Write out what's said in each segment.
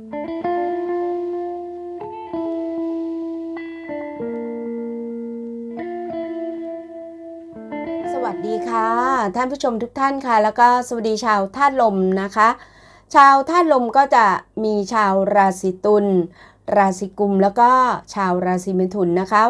สวัสดีค่ะ ท่านผู้ชมทุกท่านค่ะ แล้วก็สวัสดีชาวธาตุลมนะคะ ชาวธาตุลมก็จะมีชาวราศีตุล ราศีกุมแล้วก็ชาวราศีเมถุนนะคะ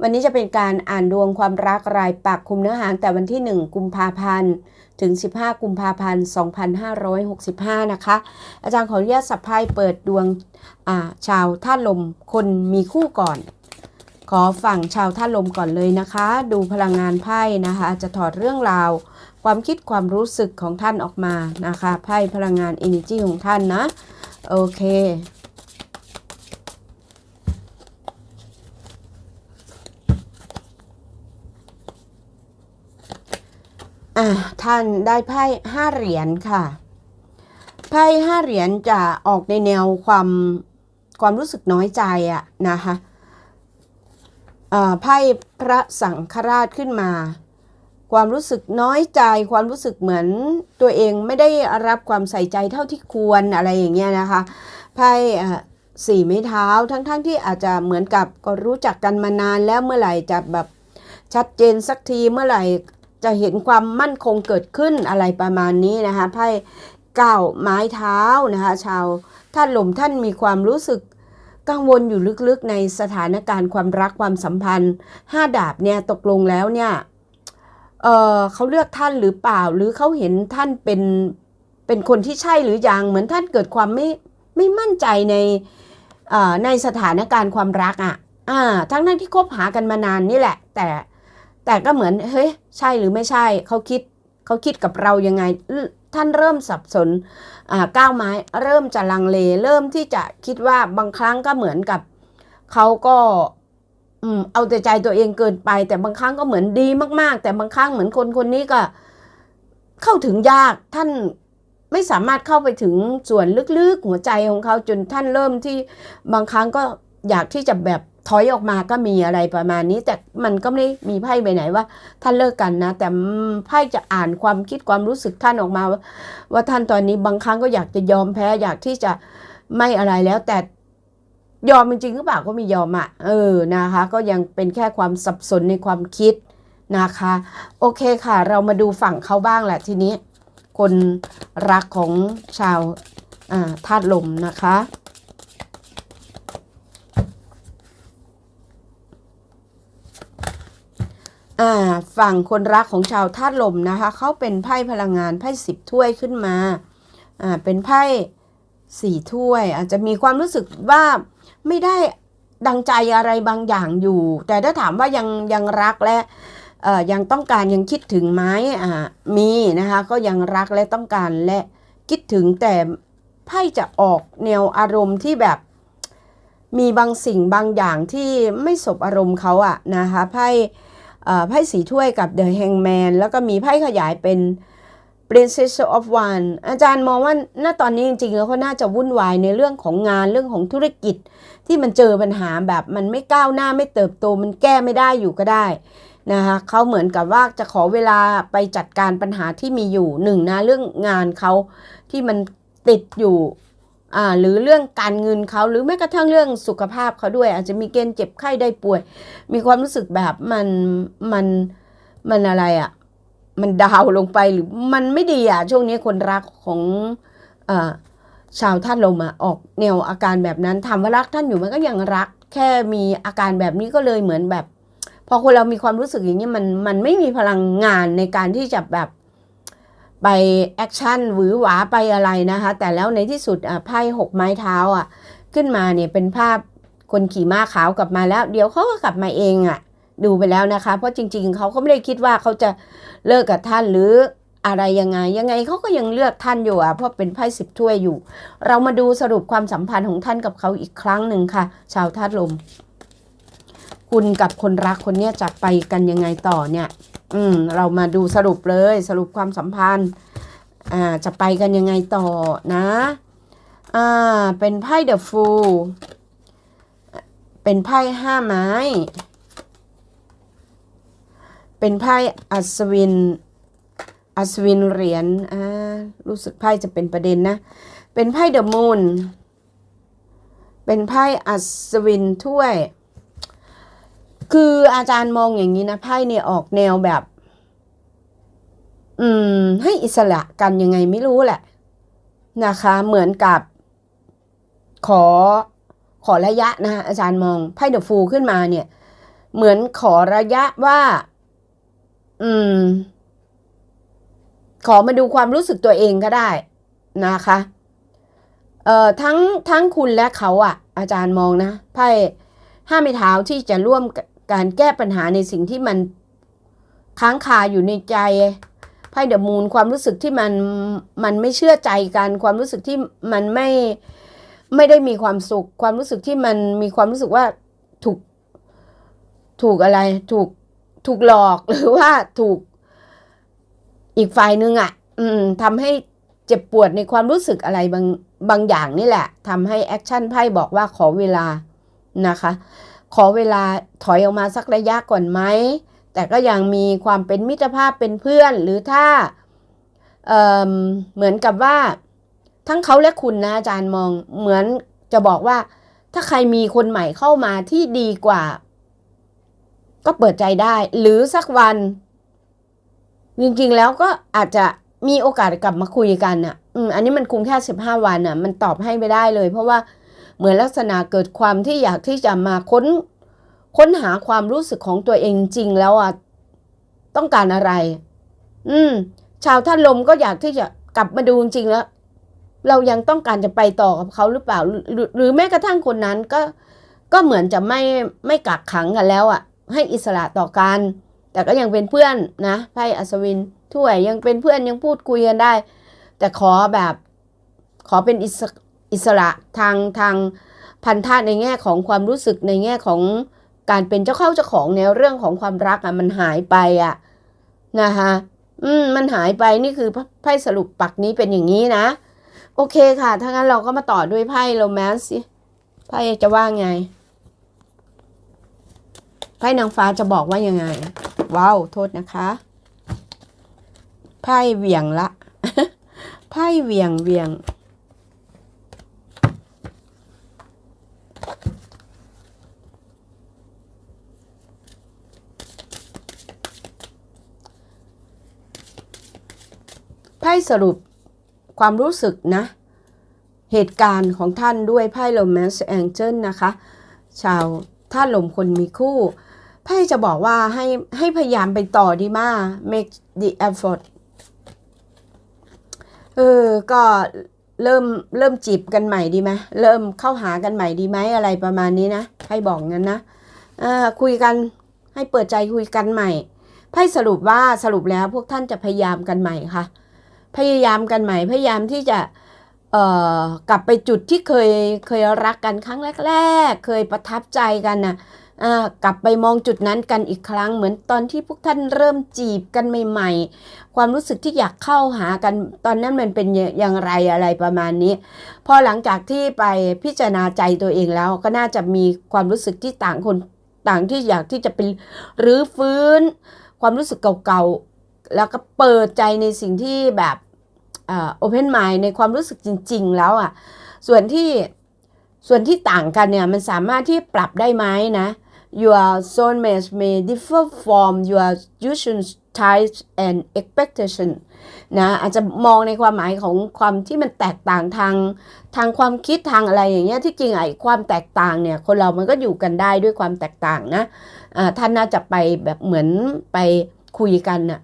วันนี้จะเป็นการอ่านดวงความรักรายปักคุมเนื้อหาแต่วันที่ 1 กุมภาพันธ์ถึง 15 กุมภาพันธ์ 2565 นะคะ อาจารย์ขออนุญาตสับไพ่เปิดดวงาชาวธาลมคนมีคู่ก่อน ขอฝั่งชาวท่าลมก่อนเลยนะคะ ดูพลังงานไพ่นะคะ จะถอดเรื่องราว ความคิดความรู้สึกของท่านออกมานะคะ ไพ่พลังงาน energy ของท่านนะ โอเค อะท่านได้ไพ่ห้าเหรียญค่ะ ไพ่ห้าเหรียญจะออกในแนวความความรู้สึกน้อยใจอะนะคะไพ่พระสังฆราชขึ้นมา ความรู้สึกน้อยใจ ความรู้สึกเหมือนตัวเองไม่ได้รับความใส่ใจเท่าที่ควรอะไรอย่างเงี้ยนะคะไพ่สี่ไม้เท้าทั้งๆทที่อาจจะเหมือนกับก็รู้จักกันมานานแล้วเมื่อไหร่จะแบบชัดเจนสักทีเมื่อไหร่ จะเห็นความมั่นคงเกิดขึ้นอะไรประมาณนี้นะคะไพ่เก้าไม้เท้านะคะชาวท่านหลมท่านมีความรู้สึกกังวลอยู่ลึกๆในสถานการณ์ความรักความสัมพันธ์ห้าดาบเนี่ยตกลงแล้วเนี่ยเออเขาเลือกท่านหรือเปล่า หรือเขาเห็นท่านเป็นเป็นคนที่ใช่หรือยังเหมือนท่านเกิดความไม่ไม่มั่นใจในในสถานการณ์ความรักอะอ่าทั้งนั้นที่คบหากันมานานนี่แหละ แต่ แต่ก็เหมือนเฮ้ยใช่หรือไม่ใช่เขาคิดเขาคิดกับเรายังไง ท่านเริ่มสับสนก้าวไม้เริ่มจะลังเล เริ่มที่จะคิดว่าบางครั้งก็เหมือนกับเขาก็เอาแต่ใจตัวเองเกินไป แต่บางครั้งก็เหมือนดีมาก ๆ แต่บางครั้งเหมือนคนคนนี้ก็ เข้าถึงยากท่านไม่สามารถเข้าไปถึงส่วนลึกๆหัวใจของเขาจนท่านเริ่มที่บางครั้งก็ อยากที่จะแบบถอยออกมาก็มีอะไรประมาณนี้ แต่มันก็ไม่มีไพ่ใบไหนว่า ท่านเลิกกันนะ แต่ไพ่จะอ่านความคิดความรู้สึกท่านออกมา ว่าวาท่านตอนนี้บางครั้งก็อยากจะยอมแพ้ อยากที่จะไม่อะไรแล้วแต่ยอมจริงๆหรือเปล่าก็ไม่ยอมอะ่ะเออนะคะ ก็ยังเป็นแค่ความสับสนในความคิดนะคะ โอเคค่ะ เรามาดูฝั่งเขาบ้างแหละทีนี้ คนรักของชาวธาตุลมนะคะ อ่า ฝั่งคนรักของชาวธาตุลมนะคะเขาเป็นไพ่พลังงานไพ่สิบถ้วยขึ้นมาอ่าเป็นไพ่สี่ถ้วย อาจจะมีความรู้สึกว่าไม่ได้ดังใจอะไรบางอย่างอยู่ แต่ถ้าถามว่ายังยังรักและเอ่อยังต้องการยังคิดถึงไหมอ่ามีนะคะก็ยังรักและต้องการและคิดถึงแต่ไพ่จะออกแนวอารมณ์ที่แบบมีบางสิ่งบางอย่างที่ไม่สบอารมณ์เขาอะนะคะไพ่ ไพ่สีถ้วยกับ The Hangman แล้วก็มีไพ่ขยายเป็น Princess of One อาจารย์มองว่าณตอนนี้จริงๆแล้วเขาน่าจะวุ่นวายในเรื่องของงานเรื่องของธุรกิจ ที่มันเจอปัญหาแบบมันไม่ก้าวหน้าไม่เติบโตมันแก้ไม่ได้อยู่ก็ได้นะคะเขาเหมือนกับว่าจะขอเวลาไปจัดการปัญหาที่มีอยู่หนึ่งนะเรื่องงานเขาที่มันติดอยู่ หรือเรื่องการเงินเขาหรือแม้กระทั่งเรื่องสุขภาพเขาด้วย อาจจะมีเกณฑ์เจ็บไข้ได้ป่วย มีความรู้สึกแบบมันมันมันอะไรอะ่ะมันดาวลงไปหรือมันไม่ดีอะ่ะช่วงนี้คนรักของอาชาวท่านลมอะออกแนวอาการแบบนั้นถามว่ารักท่านอยู่มันก็ยังรัก แค่มีอาการแบบนี้ก็เลยเหมือนแบบ พอคนเรามีความรู้สึกอย่างนี้มันมันไม่มีพลังงานในการที่จะแบบ ไปแอคชั่นหวือหวาไปอะไรนะคะ แต่แล้วในที่สุดอะไพ่หกไม้เท้าอะ ขึ้นมาเนี่ยเป็นภาพคนขี่ม้าขาวกลับมาแล้ว เดี๋ยวเขาก็กลับมาเองอะ ดูไปแล้วนะคะ เพราะจริง ๆเขาก็ไม่ได้คิดว่าเขาจะเลิกกับท่านหรืออะไรยังไง ยังไงเขาก็ยังเลือกท่านอยู่อะเพราะเป็นไพ่สิบถ้วยอยู่ เรามาดูสรุปความสัมพันธ์ของท่านกับเขาอีกครั้งหนึ่งค่ะ ชาวธาตุลม คุณกับคนรักคนเนี้ยจะไปกันยังไงต่อเนี่ย อืมเรามาดูสรุปเลยสรุปความสัมพันธ์อ่าจะไปกันยังไงต่อนะอ่าเป็นไพ่เดอะฟูลเป็นไพ่ห้าไม้ เป็นไพ่อัศวิน อัศวินเหรียญอ่ารู้สึกไพ่จะเป็นประเด็นนะ เป็นไพ่เดอะมูนเป็นไพ่อัศวินถ้วย คืออาจารย์มองอย่างนี้นะไพ่เนี่ยออกแนวแบบ อืม ให้อิสระกันยังไงไม่รู้แหละ นะคะ เหมือนกับ ขอขอระยะนะอาจารย์มองไพ่เดอะฟูขึ้นมาเนี่ย เหมือนขอระยะว่า อืม ขอมาดูความรู้สึกตัวเองก็ได้นะคะเอ่อทั้งทั้งคุณและเขาอะอาจารย์มองนะไพ่ห้าไม้เท้าที่จะร่วม การแก้ปัญหาในสิ่งที่มันค้างคาอยู่ในใจไพ่เดอะมูนความรู้สึกที่มันมันไม่เชื่อใจกันความรู้สึกที่มันไม่ไม่ได้มีความสุข ความรู้สึกที่มันมีความรู้สึกว่าถูกถูกอะไรถูกถูกหลอกหรือว่าถูกอีกฝ่ายนึงอะอืมทำให้เจ็บปวดในความรู้สึกอะไรบางบางอย่างนี่แหละทำให้แอคชั่นไพ่บอกว่าขอเวลานะคะ ขอเวลาถอยออกมาสักระยะก่อนไหม แต่ก็ยังมีความเป็นมิตรภาพเป็นเพื่อน หรือถ้าเเหมือนกับว่า ทั้งเขาและคุณนะอาจารย์มองเหมือนจะบอกว่า ถ้าใครมีคนใหม่เข้ามาที่ดีกว่า ก็เปิดใจได้ หรือสักวัน จริงๆแล้วก็อาจจะมีโอกาสกลับมาคุยกันอะ อืมอันนี้มันคุ้มแค่สิบห้าวันอะ มันตอบให้ไม่ได้เลย เพราะว่า เหมือนลักษณะเกิดความที่อยากที่จะมาค้น ค้นหาความรู้สึกของตัวเองจริงแล้วอะต้องการอะไร อืม ชาวท่านลมก็อยากที่จะกลับมาดูจริงแล้ว เรายังต้องการจะไปต่อกับเขาหรือเปล่า หรือหรือแม้กระทั่งคนนั้นก็ก็เหมือนจะไม่ไม่กักขังกันแล้วอะ ให้อิสระต่อกัน แต่ก็ยังเป็นเพื่อนนะไพ่อัศวินถ้วยยังเป็นเพื่อนยังพูดคุยกันได้ แต่ขอแบบ ขอเป็นอิส อิสระทางทางพันธะในแง่ของความรู้สึกในแง่ของการเป็นเจ้าเข้าเจ้าของในเรื่องของความรักอะมันหายไปอะนะคะอืมมันหายไปนี่คือไพ่สรุปปักนี้เป็นอย่างนี้นะ โอเคค่ะ ถ้างั้นเราก็มาต่อด้วยไพ่โรแมนต์สิไพ่จะว่าไงไพ่นางฟ้าจะบอกว่ายังไง ว้าวโทษนะคะไพ่เวียงละไพ่เวียงเวียง พ่สรุปความรู้สึกนะ เหตุการณ์ของท่านด้วยไพ่ Romance Angel นะคะ ชาวท่านลมคนมีคู่ไพ่จะบอกว่าให้ให้พยายามไปต่อดีมาก make the effort เออ ก็เริ่มเริ่มจีบกันใหม่ดีไหมเริ่มเข้าหากันใหม่ดีไหมอะไรประมาณนี้นะไพ่บอกงั้นนะอ่าคุยกันให้เปิดใจคุยกันใหม่ไพ่สรุปว่าสรุปแล้วพวกท่านจะพยายามกันใหม่ค่ะ พยายามกันใหม่ พยายามที่จะเอ่อกลับไปจุดที่เคยเคยรักกันครั้งแรก ๆ เคยประทับใจกันนะอ่ากลับไปมองจุดนั้นกันอีกครั้ง เหมือนตอนที่พวกท่านเริ่มจีบกันใหม่ ๆ ความรู้สึกที่อยากเข้าหากันตอนนั้นมันเป็นอย่างไรอะไรประมาณนี้ พอหลังจากที่ไปพิจารณาใจตัวเองแล้วก็น่าจะมีความรู้สึกที่ต่างคนต่างที่อยากที่จะเป็นรื้อฟื้น ความรู้สึกเก่าๆแล้วก็เปิดใจในสิ่งที่แบบ โอเพนไมล์ในความรู้สึกจริง ๆ แล้วอะส่วนที่ส่วนที่ต่างกันเนี่ยมันสามารถที่ปรับได้ไหมนะ your soulmate may differ from your usual types and expectation นะอาจจะมองในความหมายของความที่มันแตกต่างทางทางความคิดทางอะไรอย่างเงี้ยที่จริงไอ้ความแตกต่างเนี่ยคนเรามันก็อยู่กันได้ด้วยความแตกต่างนะะท่านน่าจะไปแบบเหมือนไปคุยกันน่ะ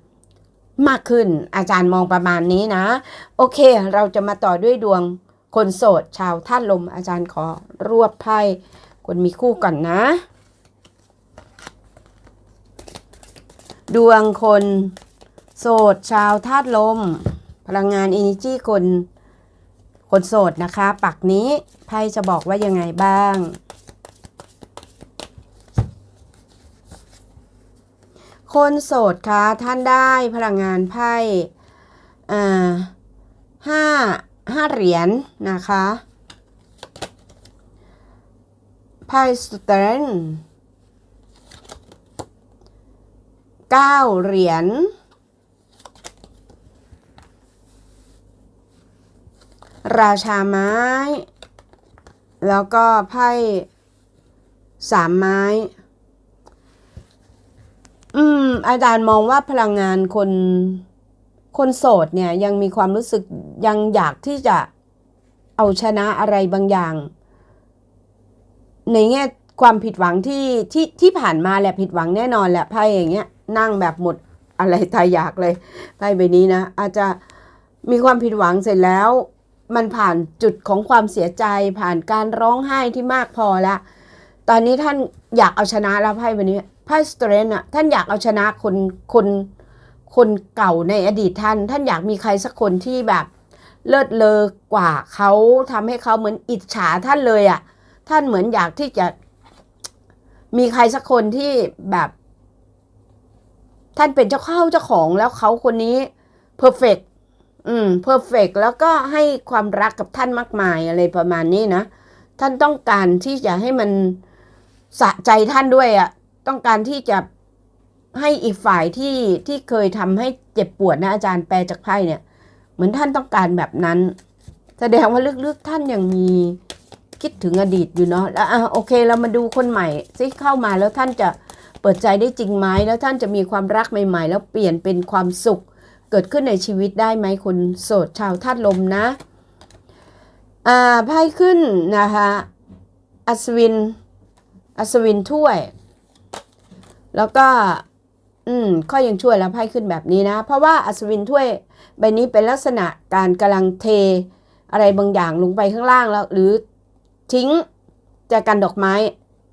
มากขึ้น อาจารย์มองประมาณนี้นะ โอเค เราจะมาต่อด้วยดวงคนโสด ชาวท่านลม อาจารย์ขอรวบไพ่คนมีคู่ก่อนนะ ดวงคนโสด ชาวธาตุลม พลังงานอินิจีคน คนโสดนะคะ ปักนี้ไพ่จะบอกว่ายังไงบ้าง คนโสดคะท่านได้พลังงานไพ่ห้าห้าเหรียญนนะคะไพ่สเตนเก้าเหรียญราชาไม้ แล้วก็ไพ่สามไม้ อาจารย์มองว่าพลังงานคนคนโสดเนี่ยยังมีความรู้สึกยังอยากที่จะเอาชนะอะไรบางอย่าง ในแง่ความผิดหวังที่ที่ที่ผ่านมาแหละผิดหวังแน่นอนแหละไพ่อย่างเงี้ยนั่งแบบหมดอะไรตายอยากเลยไพ่ใบนี้นะอาจจะมีความผิดหวังเสร็จแล้ว มันผ่านจุดของความเสียใจผ่านการร้องไห้ที่มากพอแล้วตอนนี้ท่านอยากเอาชนะแล้วไพ่ใบนี้ ไพ่สเตรนอะท่านอยากเอาชนะคนคนคนเก่าในอดีตท่าน ท่านอยากมีใครสักคนที่แบบเลิศเลอกว่าเขาทำให้เขาเหมือนอิจฉาท่านเลยอะท่านเหมือนอยากที่จะมีใครสักคนที่แบบ ท่านเป็นเจ้าเข้าเจ้าของแล้วเขาคนนี้เพอร์เฟกอืมเพอร์เฟกแล้วก็ให้ความรักกับท่านมากมายอะไรประมาณนี้นะ ท่านต้องการที่จะให้มันสะใจท่านด้วยอะ่ะ ต้องการที่จะให้อีกฝ่ายที่ที่เคยทำให้เจ็บปวดนะอาจารย์แปลจากไพ่เนี่ย เหมือนท่านต้องการแบบนั้น แสดงว่าลึกๆท่านยังมีคิดถึงอดีตอยู่เนาะแล้วอะโอเค เรามาดูคนใหม่ซิเข้ามาแล้วท่านจะเปิดใจได้จริงไหมแล้วท่านจะมีความรักใหม่ ๆ แล้วเปลี่ยนเป็นความสุข เกิดขึ้นในชีวิตได้ไหมคนโสดชาวธาตุลมนะอ่าไพ่ขึ้นนะคะอัศวินอัศวินถ้วย แล้วก็ อืมข้อยังช่วยแล้วไพ่ขึ้นแบบนี้นะ เพราะว่าอัศวินถ้วยใบนี้เป็นลักษณะการกำลังเทอะไรบางอย่างลงไปข้างล่างแล้ว หรือทิ้งจากกันดอกไม้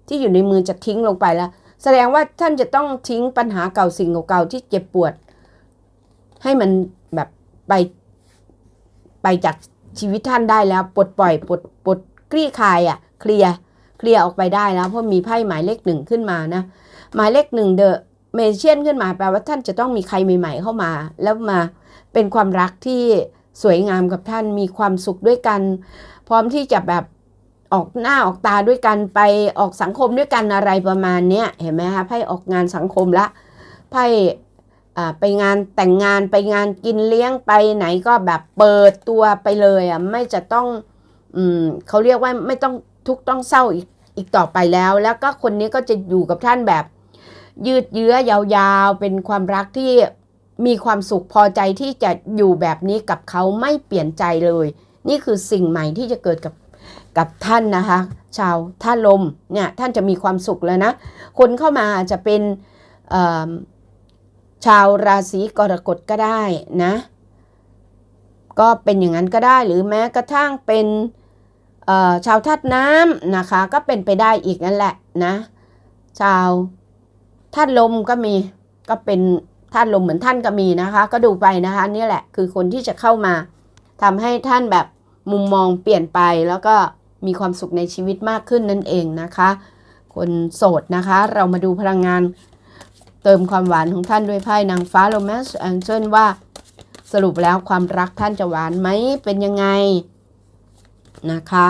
ที่อยู่ในมือจะทิ้งลงไปแล้ว แสดงว่าท่านจะต้องทิ้งปัญหาเก่าสิ่งเก่าๆที่เจ็บปวด ให้มันแบบไปไปจากชีวิตท่านได้แล้วปลดปล่อยปลดปลดคลี่คลายอะ่ะ เคลียร์เคลียร์ออกไปได้แล้วเพราะมีไพ่หมายเลขหนึ่งขึ้นมานะ หมายเลขหนึ่งเดอะเมเชียนขึ้นมาแปลว่าท่านจะต้องมีใครใหม่ๆเข้ามา แล้วมาเป็นความรักที่สวยงามกับท่านมีความสุขด้วยกัน พร้อมที่จะแบบออกหน้าออกตาด้วยกันไปออกสังคมด้วยกันอะไรประมาณเนี้ยเห็นไหมคะไพ่ออกงานสังคมละไพ่อ่าไปงานแต่งงานไปงานกินเลี้ยงไปไหนก็แบบเปิดตัวไปเลยอะไม่จะต้องอืมเขาเรียกว่าไม่ต้องทุกข์ต้องเศร้าอีกอีกต่อไปแล้ว แล้วก็คนนี้ก็จะอยู่กับท่านแบบ ยืดเยื้อยาวๆ เป็นความรักที่มีความสุขพอใจที่จะอยู่แบบนี้กับเขาไม่เปลี่ยนใจเลย นี่คือสิ่งใหม่ที่จะเกิดกับกับท่านนะคะ ชาวท่าลมเนี่ยท่านจะมีความสุขแล้วนะ คนเข้ามาจะเป็นชาวราศีกรกฎก็ได้นะ ก็เป็นอย่างนั้นก็ได้หรือแม้กระทั่งเป็นชาวธาตุน้ำนะคะ ก็เป็นไปได้อีกนั่นแหละนะ ชาว ธาตุลมก็มีก็เป็นธาตุลมเหมือนท่านก็มีนะคะ ก็ดูไปนะคะนี่แหละคือคนที่จะเข้ามาทำให้ท่านแบบมุมมองเปลี่ยนไปแล้วก็มีความสุขในชีวิตมากขึ้นนั่นเองนะคะ คนโสดนะคะ เรามาดูพลังงาน เติมความหวานของท่านด้วยไพ่นางฟ้าโรแมนต์แองเจิลว่าสรุปแล้วความรักท่านจะหวานไหมเป็นยังไงนะคะ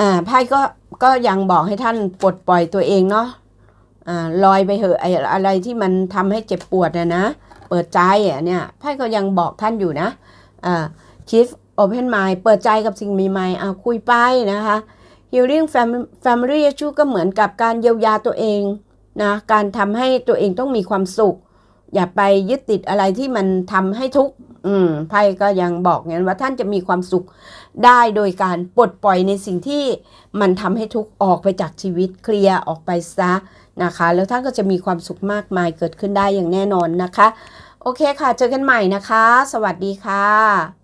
อ่าไพ่ก็ก็ยังบอกให้ท่านปลดปล่อยตัวเองเนาะ ลอยไปเหอะอะไรที่มันทำให้เจ็บปวดนะนะ เปิดใจอะเนี่ยไพ่ก็ยังบอกท่านอยู่นะอ่า Keep Open Mind เปิดใจกับสิ่งใหม่ๆอ่าคุยไปนะคะ Healing Fam- Family Issue ก็เหมือนกับการเยียวยาตัวเองนะการทำให้ตัวเองต้องมีความสุข อย่าไปยึดติดอะไรที่มันทำให้ทุกข์อืมไพ่ก็ยังบอกงั้นว่าท่านจะมีความสุขได้โดยการปลดปล่อยในสิ่งที่มันทำให้ทุกข์ออกไปจากชีวิตเคลียร์ออกไปซะ นะคะ แล้วท่านก็จะมีความสุขมากมายเกิดขึ้นได้อย่างแน่นอนนะคะ โอเคค่ะ เจอกันใหม่นะคะ สวัสดีค่ะ